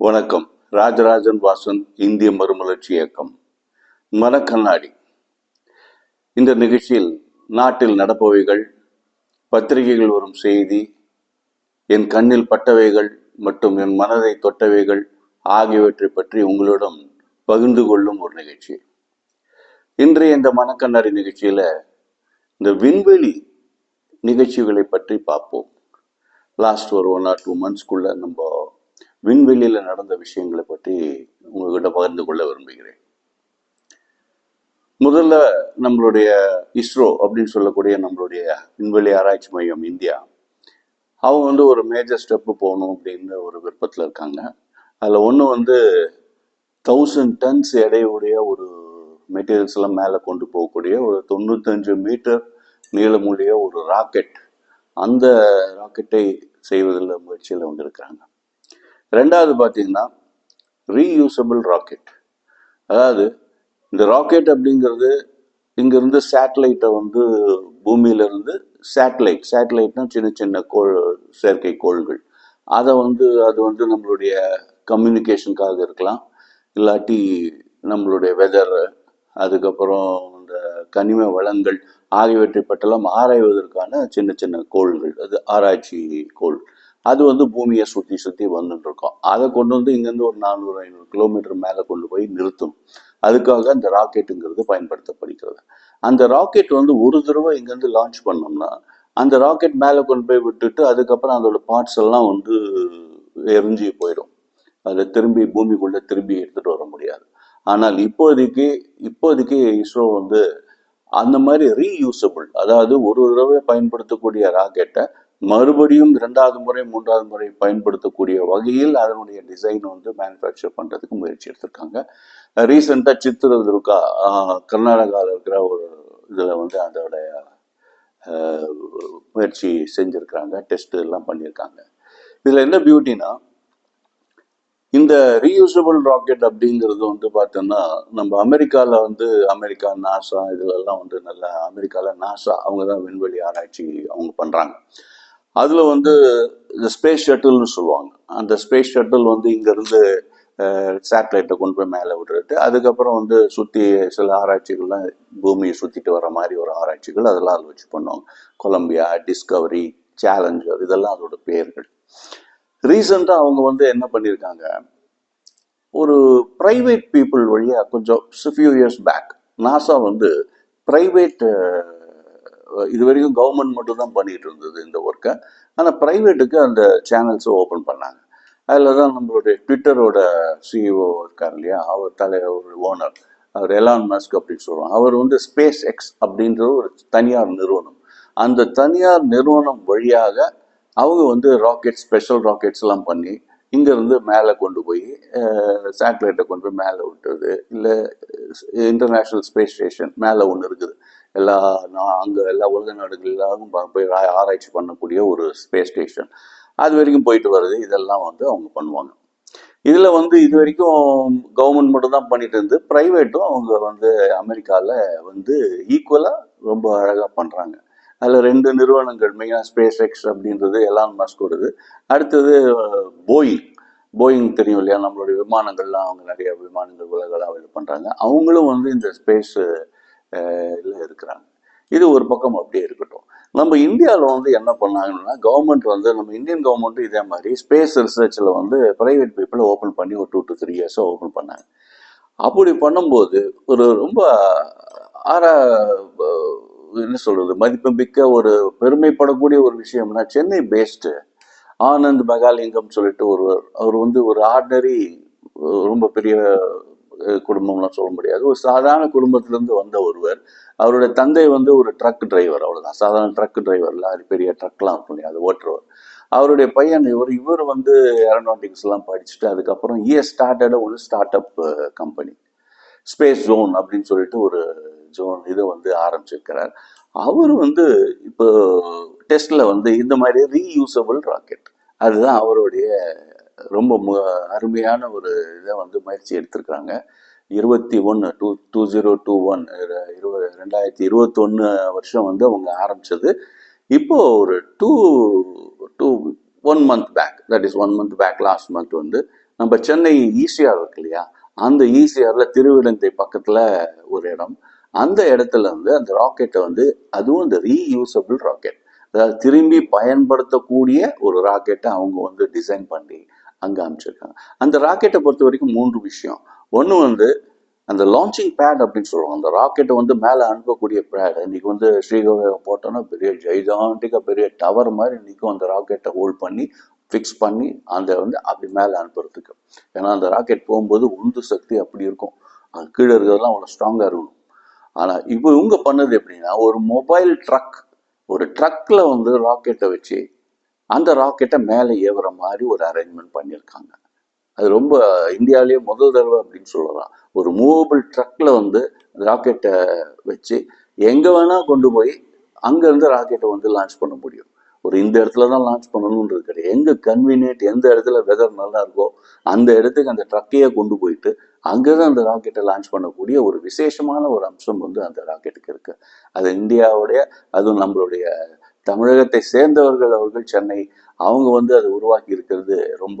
வணக்கம். ராஜராஜன் வாசன் இந்திய மறுமலர்ச்சி இயக்கம். மனக்கண்ணாடி. இந்த நிகழ்ச்சியில் நாட்டில் நடப்பவைகள் பத்திரிகைகள் வரும் செய்தி என் கண்ணில் பட்டவைகள் மற்றும் என் மனதை தொட்டவைகள் ஆகியவற்றை பற்றி உங்களிடம் பகிர்ந்து கொள்ளும் ஒரு நிகழ்ச்சி. இன்றைய இந்த மனக்கண்ணாடி நிகழ்ச்சியில் இந்த விண்வெளி நிகழ்ச்சிகளை பற்றி பார்ப்போம். லாஸ்ட் ஒரு ஒன் ஆர் டூ மந்த்ஸ்க்குள்ள நம்ம விண்வெளியில் நடந்த விஷயங்களை பற்றி உங்ககிட்ட பகிர்ந்து கொள்ள விரும்புகிறேன். முதல்ல நம்மளுடைய இஸ்ரோ அப்படின்னு சொல்லக்கூடிய நம்மளுடைய விண்வெளி ஆராய்ச்சி மையம் இந்தியா. அவங்க வந்து ஒரு மேஜர் ஸ்டெப்பு போகணும் அப்படின்னு ஒரு விருப்பத்தில் இருக்காங்க. அதில் ஒன்று வந்து தௌசண்ட் டன்ஸ் எடையுடைய ஒரு மெட்டீரியல்ஸ் எல்லாம் மேலே கொண்டு போகக்கூடிய ஒரு தொண்ணூத்தஞ்சு மீட்டர் நீளமுடைய ஒரு ராக்கெட் அந்த ராக்கெட்டை செய்வதில் முயற்சியில் வந்திருக்கிறாங்க. ரெண்டாவது பார்த்தீங்கன்னா ரீயூசபிள் ராக்கெட் அதாவது இந்த ராக்கெட் அப்படிங்கிறது இங்கேருந்து சேட்டலைட்டை வந்து பூமியிலிருந்து சேட்டலைட் சேட்டலைட்னா சின்ன சின்ன கோள் செயற்கை கோள்கள். அதை வந்து அது வந்து நம்மளுடைய கம்யூனிகேஷனுக்காக இருக்கலாம். இல்லாட்டி நம்மளுடைய வெதர் அதுக்கப்புறம் இந்த கனிம வளங்கள் ஆகியவற்றை பற்றெல்லாம் ஆராய்வதற்கான சின்ன சின்ன கோள்கள். அது ஆராய்ச்சி கோள். அது வந்து பூமியை சுற்றி சுற்றி வந்துட்டு இருக்கோம் அதை கொண்டு வந்து இங்கேருந்து ஒரு நானூறு ஐநூறு கிலோமீட்டர் மேலே கொண்டு போய் நிறுத்தும். அதுக்காக அந்த ராக்கெட்டுங்கிறது பயன்படுத்தப்படுகிறது. அந்த ராக்கெட் வந்து ஒரு தடவை இங்கேருந்து லான்ச் பண்ணோம்னா அந்த ராக்கெட் மேலே கொண்டு போய் விட்டுட்டு அதுக்கப்புறம் அதோட பார்ட்ஸ் எல்லாம் வந்து எரிஞ்சு போயிடும். அதை திரும்பி பூமிக்குள்ளே திரும்பி எடுத்துகிட்டு வர முடியாது. ஆனால் இப்போதைக்கு இப்போதைக்கு இஸ்ரோ வந்து அந்த மாதிரி ரீயூசபிள் அதாவது ஒரு தடவை பயன்படுத்தக்கூடிய ராக்கெட்டை மறுபடியும் இரண்டாவது முறை மூன்றாவது முறை பயன்படுத்தக்கூடிய வகையில் அதனுடைய டிசைன் வந்து மேனுஃபேக்சர் பண்ணுறதுக்கு முயற்சி எடுத்திருக்காங்க. ரீசெண்டாக சித்திரதுர்கா கர்நாடகாவில் இருக்கிற ஒரு இதில் வந்து அதோடைய முயற்சி செஞ்சுருக்கிறாங்க. டெஸ்ட் எல்லாம் பண்ணியிருக்காங்க இதில் என்ன பியூட்டினா இந்த ரீயூசபிள் ராக்கெட் அப்படிங்கிறது வந்து பார்த்தோன்னா நம்ம அமெரிக்காவில் வந்து அமெரிக்கா நாசா இதுலெல்லாம் வந்து நல்ல அமெரிக்காவில் நாசா அவங்க தான் விண்வெளி ஆராய்ச்சி அவங்க பண்ணுறாங்க அதில் வந்து இந்த ஸ்பேஸ் ஷட்டில்னு சொல்லுவாங்க. அந்த ஸ்பேஸ் ஷட்டில் வந்து இங்கேருந்து சேட்டலைட்டை கொண்டு போய் மேலே விடுறது அதுக்கப்புறம் வந்து சுற்றி சில ஆராய்ச்சிகள்லாம் பூமியை சுற்றிட்டு வர மாதிரி ஒரு ஆராய்ச்சிகள் அதெல்லாம் அதில் வச்சு பண்ணுவாங்க. கொலம்பியா டிஸ்கவரி சேலஞ்சர் இதெல்லாம் அதோட பேர்கள். ரீசெண்டாக அவங்க வந்து என்ன பண்ணியிருக்காங்க ஒரு ப்ரைவேட் பீப்புள் வழியாக கொஞ்சம் ஃபியூ இயர்ஸ் பேக் நாசா வந்து ப்ரைவேட் இது வரைக்கும் கவர்மெண்ட் மட்டும் தான் பண்ணிட்டு இருந்தது இந்த ஒர்க்கை ஆனால் ப்ரைவேட்டுக்கு அந்த சேனல்ஸை ஓப்பன் பண்ணாங்க. அதில் தான் நம்மளுடைய ட்விட்டரோட சிஇஓ இருக்கார் இல்லையா? அவர் தலை ஒரு ஓனர் அவர் எலான் மஸ்க் அப்படின்னு சொல்லுவாங்க. அவர் வந்து ஸ்பேஸ் எக்ஸ் அப்படின்ற ஒரு தனியார் நிறுவனம். அந்த தனியார் நிறுவனம் வழியாக அவங்க வந்து ராக்கெட் ஸ்பெஷல் ராக்கெட்ஸ்லாம் பண்ணி இங்கேருந்து மேலே கொண்டு போய் சேட்டலைட்டை கொண்டு போய் மேலே விட்டுறது இல்லை இன்டர்நேஷ்னல் ஸ்பேஸ் ஸ்டேஷன் மேலே ஒன்று இருக்குது. எல்லா நான் அங்கே எல்லா உலக நாடுகள் எல்லாரும் போய் ஆராய்ச்சி பண்ணக்கூடிய ஒரு ஸ்பேஸ் ஸ்டேஷன் அது வரைக்கும் போயிட்டு வர்றது இதெல்லாம் வந்து அவங்க பண்ணுவாங்க. இதில் வந்து இது வரைக்கும் கவர்மெண்ட் மட்டும் தான் பண்ணிட்டு இருந்து ப்ரைவேட்டும் அவங்க வந்து அமெரிக்காவில் வந்து ஈக்குவலாக ரொம்ப அழகாக பண்ணுறாங்க அதில் ரெண்டு நிறுவனங்கள் மெயினாக ஸ்பேஸ் எக்ஸ் அப்படின்றது எலான் மஸ்கோடது அடுத்தது போயிங் போயிங் தெரியும் இல்லையா? நம்மளுடைய விமானங்கள்லாம் அவங்க நிறைய விமானங்கள் உலகளாக இது பண்ணுறாங்க அவங்களும் வந்து இந்த ஸ்பேஸ் இருக்கிறாங்க. இது ஒரு பக்கம் அப்படியே இருக்கட்டும். நம்ம இந்தியாவில் வந்து என்ன பண்ணாங்கன்னா கவர்மெண்ட் வந்து நம்ம இந்தியன் கவர்மெண்ட்டும் இதே மாதிரி ஸ்பேஸ் ரிசர்ச்சில் வந்து ப்ரைவேட் பீப்புளை ஓப்பன் பண்ணி ஒரு டூ டு த்ரீ இயர்ஸாக ஓப்பன் பண்ணாங்க. அப்படி பண்ணும்போது ஒரு ரொம்ப ஆரா என்ன என்ன மதிப்பு மதிப்புமிக்க ஒரு பெருமைப்படக்கூடிய ஒரு விஷயம்னா சென்னை பேஸ்டு ஆனந்த் பகாலிங்கம் சொல்லிட்டு ஒருவர் அவர் வந்து ஒரு ஆர்டினரி ரொம்ப பெரிய குடும்பம்லாம் சொல்ல முடியாது. ஒரு சாதாரண குடும்பத்திலேருந்து வந்த ஒருவர் அவருடைய தந்தை வந்து ஒரு ட்ரக் டிரைவர் அவ்வளோதான் சாதாரண ட்ரக் டிரைவர் அது பெரிய ட்ரக்லாம் இருக்கும் இல்லையா அது ஓட்டுறவர். அவருடைய பையன் இவர் இவர் வந்து ஏரோநாட்டிக்ஸ்லாம் படிச்சுட்டு அதுக்கப்புறம் இஏ ஸ்டார்டட் ஒரு start up company space zone அப்படின்னு சொல்லிட்டு ஒரு ஜோன் இதை வந்து ஆரம்பிச்சிருக்கிறார். அவர் வந்து இப்போ டெஸ்ட்டில் வந்து இந்த மாதிரி ரீயூசபிள் ராக்கெட் அதுதான் அவருடைய ரொம்ப அருமையான ஒரு இதை வந்து முயற்சி எடுத்திருக்கிறாங்க இருபத்தி ஒன்று two two zero two one இருபது ரெண்டாயிரத்தி இருபத்தொன்று வருஷம் வந்து அவங்க ஆரம்பித்தது இப்போது ஒரு two two one month back that is one month back last month வந்து நம்ம சென்னை ஈசிஆர் இருக்கு இல்லையா? அந்த ஈசிஆரில் திருவிடந்தை பக்கத்தில் ஒரு இடம். அந்த இடத்துல வந்து அந்த ராக்கெட்டை வந்து அதுவும் இந்த ரீயூசபிள் ராக்கெட் அதாவது திரும்பி பயன்படுத்தக்கூடிய ஒரு ராக்கெட்டை அவங்க வந்து டிசைன் பண்ணி அங்கே அமைச்சிருக்காங்க. அந்த ராக்கெட்டை பொறுத்த வரைக்கும் மூன்று விஷயம். ஒன்று வந்து அந்த லான்ச்சிங் பேட் அப்படின்னு சொல்லுவாங்க. அந்த ராக்கெட்டை வந்து மேலே அனுப்பக்கூடிய பேட் இன்னைக்கு வந்து ஸ்ரீகோகம் போட்டோன்னா பெரிய ஜெய்ஜாண்டிக்காக பெரிய டவர் மாதிரி இன்றைக்கும் அந்த ராக்கெட்டை ஹோல்ட் பண்ணி ஃபிக்ஸ் பண்ணி அந்த வந்து அப்படி மேலே அனுப்புறதுக்கு. ஏன்னா அந்த ராக்கெட் போகும்போது உந்து சக்தி அப்படி இருக்கும். அது கீழே இருக்கிறதெல்லாம் அவ்வளோ ஸ்ட்ராங்காக இருக்கணும். ஆனால் இப்போ இவங்க பண்ணது எப்படின்னா ஒரு மொபைல் ட்ரக் ஒரு ட்ரக்கில் வந்து ராக்கெட்டை வச்சு அந்த ராக்கெட்டை மேலே ஏவுற மாதிரி ஒரு அரேஞ்ச்மெண்ட் பண்ணியிருக்காங்க. அது ரொம்ப இந்தியாவிலேயே முதல் தடவை அப்படின்னு சொல்லலாம். ஒரு மூவபிள் ட்ரக்கில் வந்து ராக்கெட்டை வச்சு எங்கே வேணால் கொண்டு போய் அங்கேருந்து ராக்கெட்டை வந்து லான்ச் பண்ண முடியும். ஒரு இந்த இடத்துல தான் லான்ச் பண்ணணுன்றது கிடையாது. எங்கே கன்வீனியன்ட் எந்த இடத்துல வெதர் நல்லா இருக்கோ அந்த இடத்துக்கு அந்த ட்ரக்கையே கொண்டு போயிட்டு அங்கே தான் அந்த ராக்கெட்டை லான்ச் பண்ணக்கூடிய ஒரு விசேஷமான ஒரு அம்சம் வந்து அந்த ராக்கெட்டுக்கு இருக்குது அது இந்தியாவுடைய அதுவும் நம்மளுடைய தமிழகத்தை சேர்ந்தவர்கள் அவர்கள் சென்னை அவங்க வந்து அதை உருவாக்கி இருக்கிறது ரொம்ப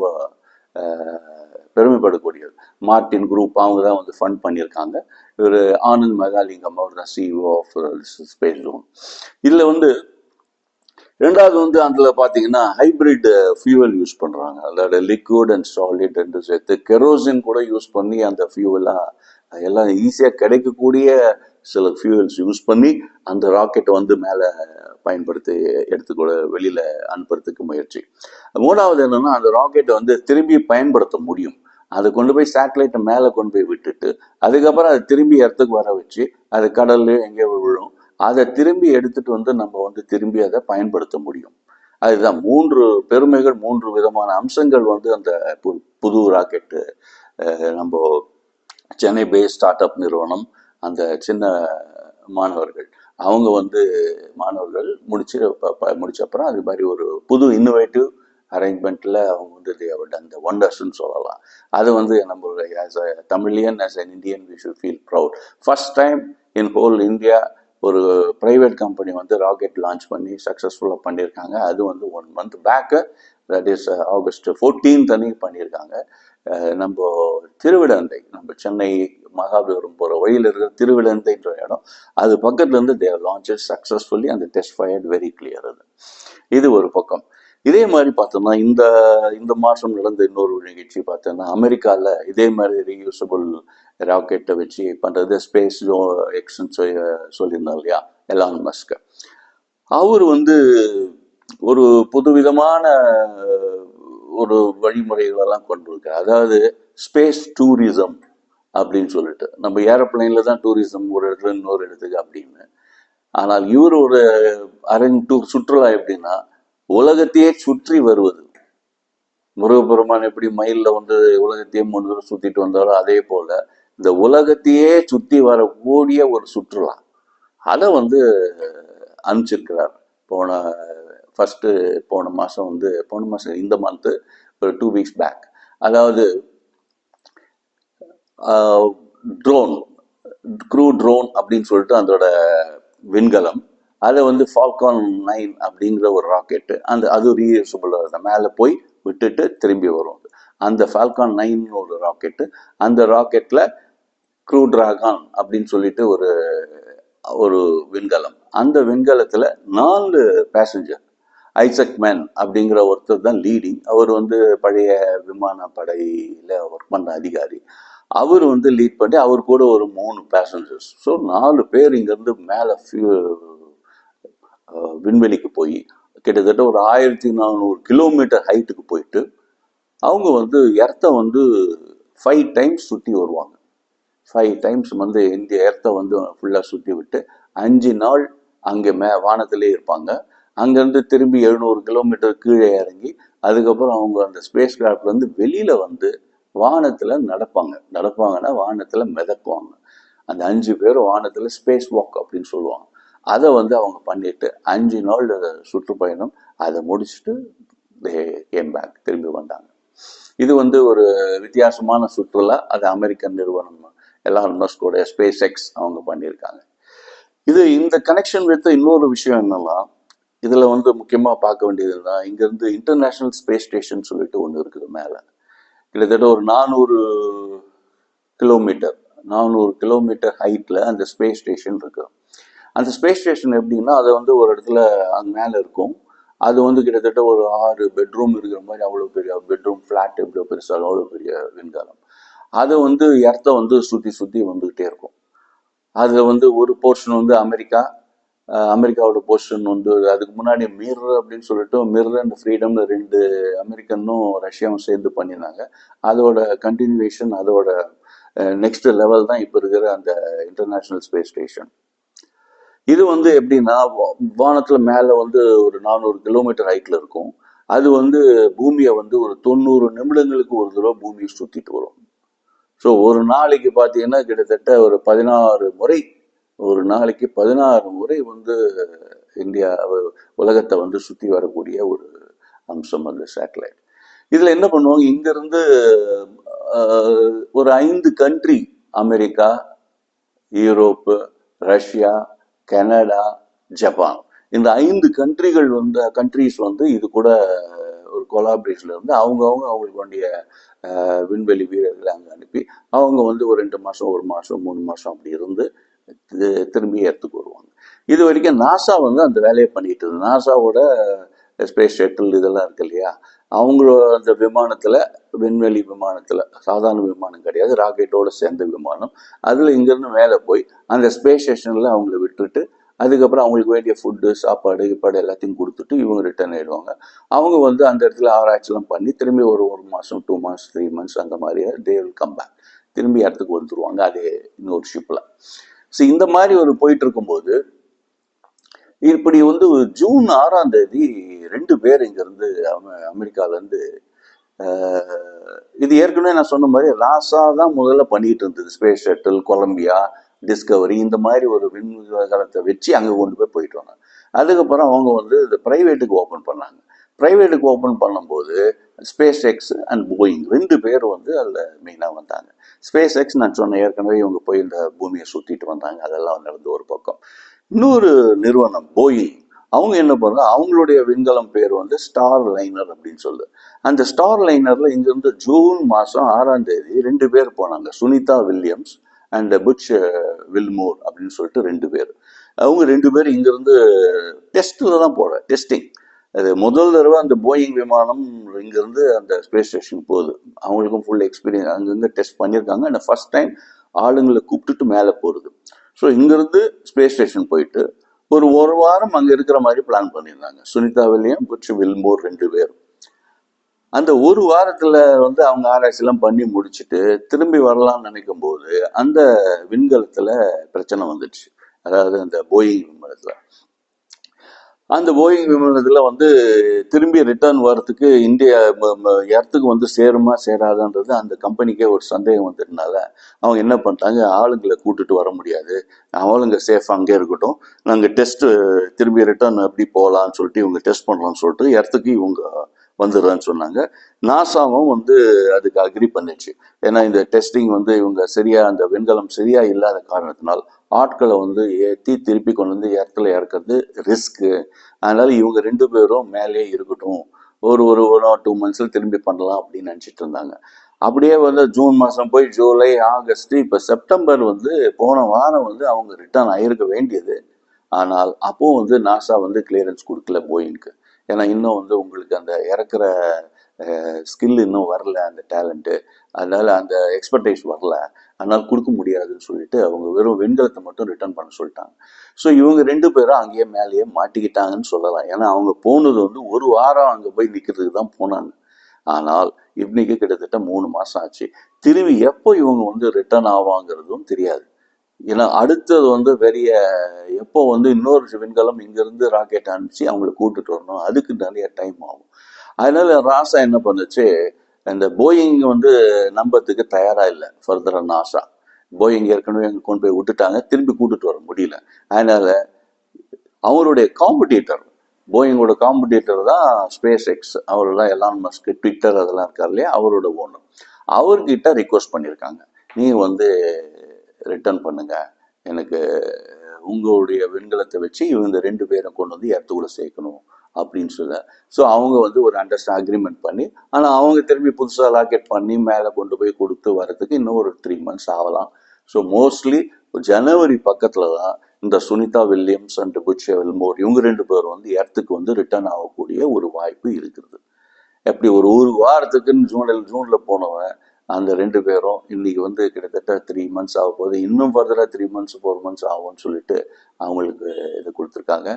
பெருமைப்படக்கூடியது. மார்டின் குரூப் அவங்க தான் வந்து ஃபண்ட் பண்ணியிருக்காங்க. இவர் ஆனந்த் மகாலிங்கம் அவர் தான் சிஇஓ ஆஃப் ஸ்பேஸ் ரூம் இதில் வந்து ரெண்டாவது வந்து அதில் பார்த்தீங்கன்னா ஹைபிரிட் ஃபியூவல் யூஸ் பண்ணுறாங்க அதோட லிக்விட் அண்ட் சாலிட் ரெண்டு சேர்த்து கெரோசின் கூட யூஸ் பண்ணி அந்த ஃபியூவலாக எல்லாம் ஈஸியாக கிடைக்கக்கூடிய சில ஃபியூவல்ஸ் யூஸ் பண்ணி அந்த ராக்கெட்டை வந்து மேலே பயன்படுத்தி எடுத்துக்கூட வெளியில் அனுப்புறதுக்கு முயற்சி. மூணாவது என்னென்னா அந்த ராக்கெட்டை வந்து திரும்பி பயன்படுத்த முடியும். அதை கொண்டு போய் சேட்டலைட்டை மேலே கொண்டு போய் விட்டுட்டு அதுக்கப்புறம் அதை திரும்பி இடத்துக்கு வர வச்சு அது கடல்லையோ எங்கேயோ விழும் அதை திரும்பி எடுத்துகிட்டு வந்து நம்ம வந்து திரும்பி அதை பயன்படுத்த முடியும். அதுதான் மூன்று பெருமைகள் மூன்று விதமான அம்சங்கள் வந்து அந்த பு- புது ராக்கெட்டு நம்ம சென்னை பேஸ் ஸ்டார்ட் அப் நிறுவனம் அந்த சின்ன மாணவர்கள். அவங்க வந்து மாணவர்கள் முடிச்சு ப- ப- முடிச்ச அப்புறம் அது மாதிரி ஒரு புது இன்னோவேட்டிவ் அரேஞ்ச்மெண்ட்டில் அவங்க வந்து they அந்த done சொல்லலாம். அது வந்து நம்மளுடைய as a Tamilian as an Indian we should feel proud first time in whole India ஒரு ப்ரைவேட் கம்பெனி வந்து ராக்கெட் லான்ச் பண்ணி சக்ஸஸ்ஃபுல்லாக பண்ணியிருக்காங்க. அது வந்து one month back that is August fourteenth அன்னைக்கு பண்ணியிருக்காங்க. நம்ம திருவிடந்தை நம்ம சென்னை மகாபலிபுரம் போகிற வழியில் இருக்கிற திருவிழந்தைன்ற இடம் அது பக்கத்துலேருந்து தே லான்ச்சஸ் சக்ஸஸ்ஃபுல்லி அந்த டெஸ்ட் ஃபயர்ட் வெரி கிளியர் அது. இது ஒரு பக்கம். இதே மாதிரி பார்த்தோம்னா இந்த இந்த மாதம் நடந்த இன்னொரு நிகழ்ச்சி பார்த்தோம்னா அமெரிக்காவில் இதே மாதிரி ரீயூசபிள் ராக்கெட்டை வச்சு பண்ணுறது ஸ்பேஸ் ஜோ எக்ஸ்ன்னு சொல்லி சொல்லியிருந்தோம் இல்லையா எலான் மஸ்க் அவர் வந்து ஒரு புதுவிதமான ஒரு வழிமுறைகளெல்லாம் கொண்டு இருக்கார் அதாவது ஸ்பேஸ் டூரிசம் அப்படின்னு சொல்லிட்டு. நம்ம ஏரோப்ளைன்ல தான் டூரிசம் ஒரு இடத்துல இன்னொரு இடத்துக்கு அப்படின்னு. ஆனால் இவர் ஒரு அரேஞ்ச் டூர் சுற்றுலா எப்படின்னா உலகத்தையே சுற்றி வருவது. முருகப்பெருமான் எப்படி மயிலில் வந்து உலகத்தையே மூணு தூரம் சுத்திட்டு வந்தாரோ அதே போல இந்த உலகத்தையே சுற்றி வரக்கூடிய ஒரு சுற்றுலா. அதை வந்து அனுப்பிச்சிருக்கிறார் போன ஃபஸ்ட்டு போன மாதம் வந்து போன மாதம் இந்த மந்த்து ஒரு டூ வீக்ஸ் பேக் அதாவது ட்ரோன் க்ரூ ட்ரோன் அப்படின்னு சொல்லிட்டு அதோட விண்கலம். அதை வந்து ஃபால்கான் நைன் அப்படிங்கிற ஒரு ராக்கெட்டு அந்த அது ரீயூசபிள் மேலே போய் விட்டுட்டு திரும்பி வரும். அந்த ஃபால்கான் நைன் ஒரு ராக்கெட்டு அந்த ராக்கெட்டில் க்ரூ ட்ராகான் அப்படின்னு சொல்லிட்டு ஒரு ஒரு விண்கலம். அந்த விண்கலத்தில் நாலு பேசஞ்சர் ஐசக் மேன் அப்படிங்கிற ஒருத்தர் தான் லீடிங் அவர் வந்து பழைய விமான படையில் ஒர்க் பண்ண அதிகாரி. அவர் வந்து லீட் பண்ணி அவர் கூட ஒரு மூணு பேசஞ்சர்ஸ் ஸோ நாலு பேர் இங்கேருந்து மேலே ஃபியூ விண்வெளிக்கு போய் கிட்டத்தட்ட ஒரு ஆயிரத்தி நானூறு கிலோமீட்டர் ஹைட்டுக்கு போயிட்டு அவங்க வந்து எர்த்த வந்து ஃபைவ் டைம்ஸ் சுற்றி வருவாங்க. ஃபைவ் டைம்ஸ் வந்து இந்திய எர்த்தை வந்து ஃபுல்லாக சுற்றி விட்டு அஞ்சு நாள் அங்கே மே வானத்திலே இருப்பாங்க. அங்கேருந்து திரும்பி எழுநூறு கிலோமீட்டர் கீழே இறங்கி அதுக்கப்புறம் அவங்க அந்த ஸ்பேஸ் கிராஃப்ட்லேருந்து வெளியில் வந்து வானத்தில் நடப்பாங்க. நடப்பாங்கன்னா வானத்தில் மிதக்குவாங்க. அந்த அஞ்சு பேரும் வானத்தில் ஸ்பேஸ் வாக் அப்படின்னு சொல்லுவாங்க. அதை வந்து அவங்க பண்ணிட்டு அஞ்சு நாள் சுற்றுப்பயணம் அதை முடிச்சுட்டு கேம் பேக் திரும்பி வந்தாங்க. இது வந்து ஒரு வித்தியாசமான சுற்றுலா. அது அமெரிக்கன் நிறுவனம் எல்லாம் மஸ்கோட ஸ்பேஸ் எக்ஸ் அவங்க பண்ணியிருக்காங்க. இது இந்த கனெக்ஷன் வித் இன்னொரு விஷயம் என்னெல்லாம் இதில் வந்து முக்கியமாக பார்க்க வேண்டியது தான் இங்கேருந்து இன்டர்நேஷ்னல் ஸ்பேஸ் ஸ்டேஷன் சொல்லிட்டு ஒன்று இருக்குது மேலே. கிட்டத்தட்ட ஒரு நானூறு கிலோமீட்டர் நானூறு கிலோமீட்டர் ஹைட்டில் அந்த ஸ்பேஸ் ஸ்டேஷன் இருக்கு. அந்த ஸ்பேஸ் ஸ்டேஷன் எப்படின்னா அது வந்து ஒரு இடத்துல அங்கே மேலே இருக்கும். அது வந்து கிட்டத்தட்ட ஒரு ஆறு பெட்ரூம் இருக்கிற மாதிரி அவ்வளோ பெரிய பெட்ரூம் ஃப்ளாட் எவ்வளோ பெருசாக அவ்வளோ பெரிய விண்கலம். அது வந்து இடத்த வந்து சுற்றி சுற்றி வந்துக்கிட்டே இருக்கும். அதில் வந்து ஒரு போர்ஷன் வந்து அமெரிக்கா அமெரிக்காவோட போர்ஷன் வந்து அதுக்கு முன்னாடி மிர் அப்படின்னு சொல்லிட்டு மிர் அண்ட் ஃப்ரீடம்னு ரெண்டு அமெரிக்கனும் ரஷ்யாவும் சேர்ந்து பண்ணியிருந்தாங்க அதோட கண்டினியூவேஷன் அதோட நெக்ஸ்ட் லெவல் தான் இப்போ இருக்கிற அந்த இன்டர்நேஷ்னல் ஸ்பேஸ் ஸ்டேஷன் இது வந்து எப்படின்னா வானத்தில் மேலே வந்து ஒரு நானூறு கிலோமீட்டர் ஹைட்டில் இருக்கும். அது வந்து பூமியை வந்து ஒரு தொண்ணூறு நிமிடங்களுக்கு ஒரு தடவை பூமியை சுற்றிட்டு வரும். ஸோ ஒரு நாளைக்கு பார்த்தீங்கன்னா கிட்டத்தட்ட ஒரு பதினாறு முறை ஒரு நாளைக்கு பதினாறு முறை வந்து இந்தியா உலகத்தை வந்து சுற்றி வரக்கூடிய ஒரு அம்சம் அந்த சேட்டலைட் இதில் என்ன பண்ணுவாங்க? இங்கேருந்து ஒரு ஐந்து country America Europe Russia Canada Japan. இந்த ஐந்து கண்ட்ரிகள் வந்து கண்ட்ரிஸ் வந்து இது கூட ஒரு கொலாபரேஷன்ல இருந்து அவங்கவுங்க அவங்களுக்கு வேண்டிய விண்வெளி வீரர்களை அங்கே அனுப்பி அவங்க வந்து ஒரு ரெண்டு மாதம் ஒரு மாதம் மூணு மாதம் அப்படி இருந்து திரும்பி இடத்துக்கு வருவாங்க இது வரைக்கும் நாசா வந்து அந்த வேலையை பண்ணிட்டு இருந்தது. நாசாவோட ஸ்பேஸ் ஷட்டில் இதெல்லாம் இருக்கு இல்லையா? அவங்களோட அந்த விமானத்தில் விண்வெளி விமானத்தில் சாதாரண விமானம் கிடையாது ராக்கெட்டோட சேர்ந்த விமானம். அதில் இங்கேருந்து மேலே போய் அந்த ஸ்பேஸ் ஸ்டேஷனில் அவங்கள விட்டுட்டு அதுக்கப்புறம் அவங்களுக்கு வேண்டிய ஃபுட்டு சாப்பாடு இப்பாடு எல்லாத்தையும் கொடுத்துட்டு இவங்க ரிட்டர்ன் ஆயிடுவாங்க. அவங்க வந்து அந்த இடத்துல ஆராய்ச்சிலாம் பண்ணி திரும்பி ஒரு ஒரு மாதம் டூ மந்த்ஸ் த்ரீ மந்த்ஸ் அந்த மாதிரி தே வில் கம் பேக் திரும்பி இடத்துக்கு வந்துருவாங்க அதே இன்னொரு ஷிப்பில் ஸோ இந்த மாதிரி ஒரு போயிட்டு இருக்கும்போது இப்படி வந்து ஜூன் ஆறாம் தேதி ரெண்டு பேர் இங்கேருந்து அமெரிக்காவிலேருந்து இது ஏற்கனவே நான் சொன்ன மாதிரி ராசா தான் முதல்ல பண்ணிட்டு இருந்தது. ஸ்பேஸ் ஷட்டில் கொலம்பியா டிஸ்கவரி இந்த மாதிரி ஒரு விண்கலத்தை வச்சு அங்கே கொண்டு போய் போயிட்டு வந்தாங்க. அதுக்கப்புறம் அவங்க வந்து இந்த ப்ரைவேட்டுக்கு ஓப்பன் பண்ணாங்க. ப்ரைவேட்டுக்கு ஓப்பன் பண்ணும்போது ஸ்பேஸ் எக்ஸ் அண்ட் போயிங் ரெண்டு பேர் வந்து அதில் மெயினாக வந்தாங்க. ஸ்பேஸ் எக்ஸ் நான் சொன்ன ஏற்கனவே இவங்க போய் இந்த பூமியை சுற்றிட்டு வந்தாங்க. அதெல்லாம் நடந்து ஒரு பக்கம். இன்னொரு நிறுவனம் போயிங் அவங்க என்ன பண்ணுறாங்க அவங்களுடைய விண்கலம் பேர் வந்து ஸ்டார் லைனர் அப்படின்னு சொல்லு. அந்த ஸ்டார் லைனர்ல இங்கிருந்து ஜூன் மாதம் ஆறாம் தேதி ரெண்டு பேர் போனாங்க. Sunita Williams and Butch Wilmore அப்படின்னு சொல்லிட்டு ரெண்டு பேர். அவங்க ரெண்டு பேரும் இங்கிருந்து டெஸ்ட்டில் தான் போகிறேன் டெஸ்டிங் அது முதல் தடவை அந்த போயிங் விமானம் இங்கேருந்து அந்த ஸ்பேஸ் ஸ்டேஷன் போகுது. அவங்களுக்கும் ஃபுல் எக்ஸ்பீரியன்ஸ் அங்கங்கே டெஸ்ட் பண்ணியிருக்காங்க. அந்த ஃபர்ஸ்ட் டைம் ஆளுங்களை கூப்பிட்டுட்டு மேலே போகிறது ஸோ இங்கேருந்து ஸ்பேஸ் ஸ்டேஷன் போயிட்டு ஒரு ஒரு வாரம் அங்கே இருக்கிற மாதிரி பிளான் பண்ணியிருந்தாங்க. சுனிதா வில்லியம் புட்ச் வில்மோர் ரெண்டு பேர் அந்த ஒரு வாரத்தில் வந்து அவங்க ஆராய்ச்சிலாம் பண்ணி முடிச்சுட்டு திரும்பி வரலாம்னு நினைக்கும் போது அந்த விண்கலத்தில் பிரச்சனை வந்துடுச்சு. அதாவது அந்த போயிங் விமானத்தில். அந்த போயிங் விமானத்தில் வந்து திரும்பி ரிட்டர்ன் வர்றதுக்கு இந்தியா இடத்துக்கு வந்து சேருமா சேராதான்றது அந்த கம்பெனிக்கே ஒரு சந்தேகம் வந்ததுனால அவங்க என்ன பண்ணிட்டாங்க? ஆளுங்களை கூட்டுட்டு வர முடியாது. ஆளுங்க சேஃப் அங்கே இருக்கட்டும். நாங்கள் டெஸ்ட்டு திரும்பி ரிட்டர்ன் எப்படி போகலான்னு சொல்லிட்டு இவங்க டெஸ்ட் பண்ணலாம்னு சொல்லிட்டு இடத்துக்கு இவங்க வந்துடுறேன்னு சொன்னாங்க. நாசாவும் வந்து அதுக்கு அக்ரி பண்ணிச்சு. ஏன்னா இந்த டெஸ்டிங் வந்து இவங்க சரியா அந்த வெண்கலம் சரியா இல்லாத காரணத்தினால் ஆட்களை வந்து ஏற்றி திருப்பி கொண்டு வந்து இடத்துல இறக்குறது ரிஸ்க்கு அதனால இவங்க ரெண்டு பேரும் மேலே இருக்கட்டும். ஒரு ஒரு ஒரு டூ மந்த்ஸில் திரும்பி பண்ணலாம் அப்படின்னு நினச்சிட்டு இருந்தாங்க. அப்படியே வந்து ஜூன் மாதம் போய் ஜூலை ஆகஸ்ட் இப்போ செப்டம்பர் வந்து போன வாரம் வந்து அவங்க ரிட்டர்ன் ஆகியிருக்க வேண்டியது. ஆனால் அப்போ வந்து நாசா வந்து கிளியரன்ஸ் கொடுக்கல போயிங்க்கு ஏன்னா இன்னும் வந்து உங்களுக்கு அந்த இறக்குற ஸ்கில் இன்னும் வரல அந்த டேலண்ட்டு அதனால் அந்த எக்ஸ்பர்டைஸ் வரல. அதனால் கொடுக்க முடியாதுன்னு சொல்லிட்டு அவங்க வெறும் வெண்கலத்தை மட்டும் ரிட்டர்ன் பண்ண சொல்லிட்டாங்க. ஸோ இவங்க ரெண்டு பேரும் அங்கேயே மேலேயே மாட்டிக்கிட்டாங்கன்னு சொல்லலாம். ஏன்னா அவங்க போனது வந்து ஒரு வாரம் அங்கே போய் நிற்கிறதுக்கு தான் போனாங்க. ஆனால் இன்னைக்கு கிட்டத்தட்ட மூணு மாதம் ஆச்சு. திரும்பி எப்போ இவங்க வந்து ரிட்டர்ன் ஆவாங்கிறதும் தெரியாது. ஏன்னா அடுத்தது வந்து பெரிய எப்போ வந்து இன்னொரு விண்கலம் இங்கேருந்து ராக்கெட் அனுப்பிச்சு அவங்கள கூட்டுட்டு வரணும். அதுக்கு நிறைய டைம் ஆகும். அதனால ராசா என்ன பண்ணுச்சு? இந்த போயிங் வந்து நம்பத்துக்கு தயாராக இல்லை. ஃபர்தரா நாசா போயிங் ஏற்கனவே அங்கே கொண்டு போய் விட்டுட்டாங்க. திரும்பி கூட்டுட்டு வர முடியல. அதனால அவருடைய காம்படிட்டர் போயிங்கோட காம்படிட்டர் தான் ஸ்பேஸ் எக்ஸ் அவரெல்லாம் எலான் மஸ்க்கு ட்விட்டர் அதெல்லாம் இருக்கார் இல்லையா? அவரோட ஓனர் அவர்கிட்ட ரிக்வஸ்ட் பண்ணியிருக்காங்க நீ வந்து ரிட்டர்ன் பண்ணுங்க. எனக்கு உங்களுடைய விண்கலத்தை வச்சு இவங்க ரெண்டு பேரும் கொண்டு வந்து இடத்துக்குள்ள சேர்க்கணும் அப்படின்னு சொல்ல. ஸோ அவங்க வந்து ஒரு அண்டர்ஸ்டாண்ட் அக்ரிமெண்ட் பண்ணி ஆனால் அவங்க திரும்பி புதுசாக லாக்கெட் பண்ணி மேலே கொண்டு போய் கொடுத்து வரதுக்கு இன்னும் ஒரு த்ரீ மந்த்ஸ் ஆகலாம். ஸோ மோஸ்ட்லி ஜனவரி பக்கத்தில் தான் இந்த Sunita Williams and Butch Wilmore இவங்க ரெண்டு பேரும் வந்து எர்த்துக்கு வந்து ரிட்டர்ன் ஆகக்கூடிய ஒரு வாய்ப்பு இருக்கிறது. எப்படி ஒரு ஒரு வாரத்துக்குன்னு ஜூனில் ஜூனில் போனவன் அந்த ரெண்டு பேரும் இன்னைக்கு வந்து கிட்டத்தட்ட த்ரீ மந்த்ஸ் ஆக போகுது. இன்னும் ஃபர்தராக த்ரீ மந்த்ஸ் ஃபோர் மந்த்ஸ் ஆகும்னு சொல்லிட்டு அவங்களுக்கு இது கொடுத்துருக்காங்க.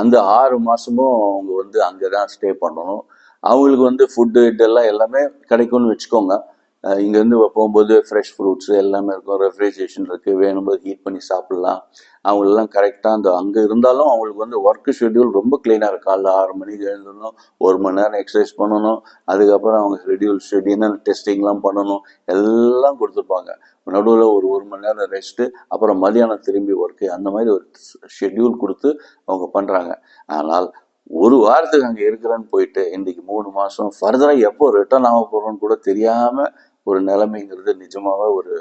அந்த ஆறு மாதமும் அவங்க வந்து அங்கே தான் ஸ்டே பண்ணணும். அவங்களுக்கு வந்து ஃபுட்டு இதெல்லாம் எல்லாமே கிடைக்கும்னு வச்சுக்கோங்க. இங்கேருந்து போகும்போது ஃப்ரெஷ் ஃப்ரூட்ஸ் எல்லாமே இருக்கும். ரெஃப்ரிஜரேஷன் இருக்குது வேணும்போது ஹீட் பண்ணி சாப்பிட்லாம். அவங்களெல்லாம் கரெக்டாக அந்த அங்கே இருந்தாலும் அவங்களுக்கு வந்து ஒர்க் ஷெட்யூல் ரொம்ப க்ளீனாக இருக்கும். காலைல ஆறு மணிக்கு எழுந்தணும் ஒரு மணி நேரம் எக்ஸசைஸ் பண்ணணும். அதுக்கப்புறம் அவங்க ஷெட்யூல் ஷெடியூல் டெஸ்டிங்லாம் பண்ணணும். எல்லாம் கொடுத்துருப்பாங்க. நடுவில் ஒரு ஒரு மணி நேரம் ரெஸ்ட்டு அப்புறம் மதியானம் திரும்பி ஒர்க்கு அந்த மாதிரி ஒரு ஷெட்யூல் கொடுத்து அவங்க பண்ணுறாங்க ஆனால் ஒரு வாரத்துக்கு அங்கே இருக்கிறேன்னு போயிட்டு இன்றைக்கி மூணு மாதம் ஃபர்தராக எப்போ ரிட்டர்ன் ஆக போகிறோன்னு கூட தெரியாமல் ஒரு நிலைமைங்கிறது நிஜமாவே ஒரு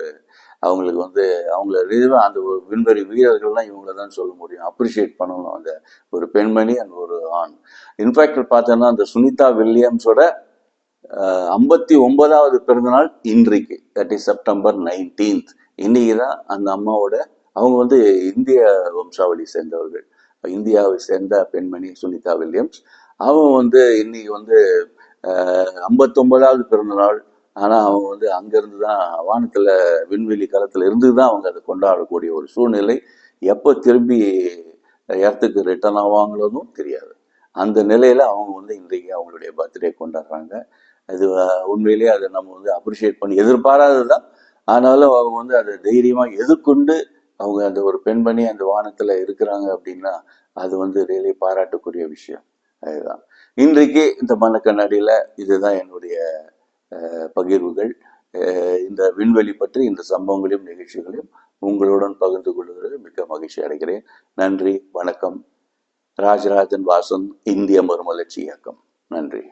அவங்களுக்கு வந்து அவங்கள இதுவே அந்த ஒரு விண்வெளி வீரர்கள்லாம் இவங்கள தான் சொல்ல முடியும். அப்ரிஷியேட் பண்ணணும். அந்த ஒரு பெண்மணி அண்ட் ஒரு ஆண். இன்ஃபேக்ட் பார்த்தோன்னா அந்த சுனிதா வில்லியம்ஸோட ஐம்பத்தி ஒன்பதாவது பிறந்தநாள் இன்றைக்கு. தட் இஸ் செப்டம்பர் நைன்டீன்த் இன்னைக்கு தான் அந்த அம்மாவோட அவங்க வந்து இந்திய வம்சாவளி சேர்ந்தவர்கள். இந்தியாவை சேர்ந்த பெண்மணி சுனிதா வில்லியம்ஸ். அவங்க வந்து இன்னைக்கு வந்து ஐம்பத்தொன்பதாவது பிறந்தநாள் ஆனால் அவங்க வந்து அங்கேருந்து தான் வானத்தில் விண்வெளி களத்தில் இருந்து தான் அவங்க அதை கொண்டாடக்கூடிய ஒரு சூழ்நிலை. எப்போ திரும்பி இடத்துக்கு ரிட்டர்ன் ஆவாங்களோதும் தெரியாது. அந்த நிலையில் அவங்க வந்து இன்றைக்கு அவங்களுடைய பர்த்டே கொண்டாடுறாங்க. அது உண்மையிலேயே அதை நம்ம வந்து அப்ரிஷியேட் பண்ணி எதிர்பாராதது தான் ஆனாலும் அவங்க வந்து அதை தைரியமாக எதிர்கொண்டு அவங்க அந்த ஒரு பெண்மணி அந்த வானத்தில் இருக்கிறாங்க அப்படின்னா அது வந்து ரியலி பாராட்டக்கூடிய விஷயம். அதுதான். இன்றைக்கு இந்த மனக்கண்ணாடியில் இதுதான் என்னுடைய பகிர்வுகள். இந்த விண்வெளி பற்றி இந்த சம்பவங்களையும் நிகழ்ச்சிகளையும் உங்களுடன் பகிர்ந்து கொள்வதில் மிக்க மகிழ்ச்சி அடைகிறேன். நன்றி வணக்கம். ராஜராஜன் வாசன் இந்திய மறுமலர்ச்சி இயக்கம். நன்றி.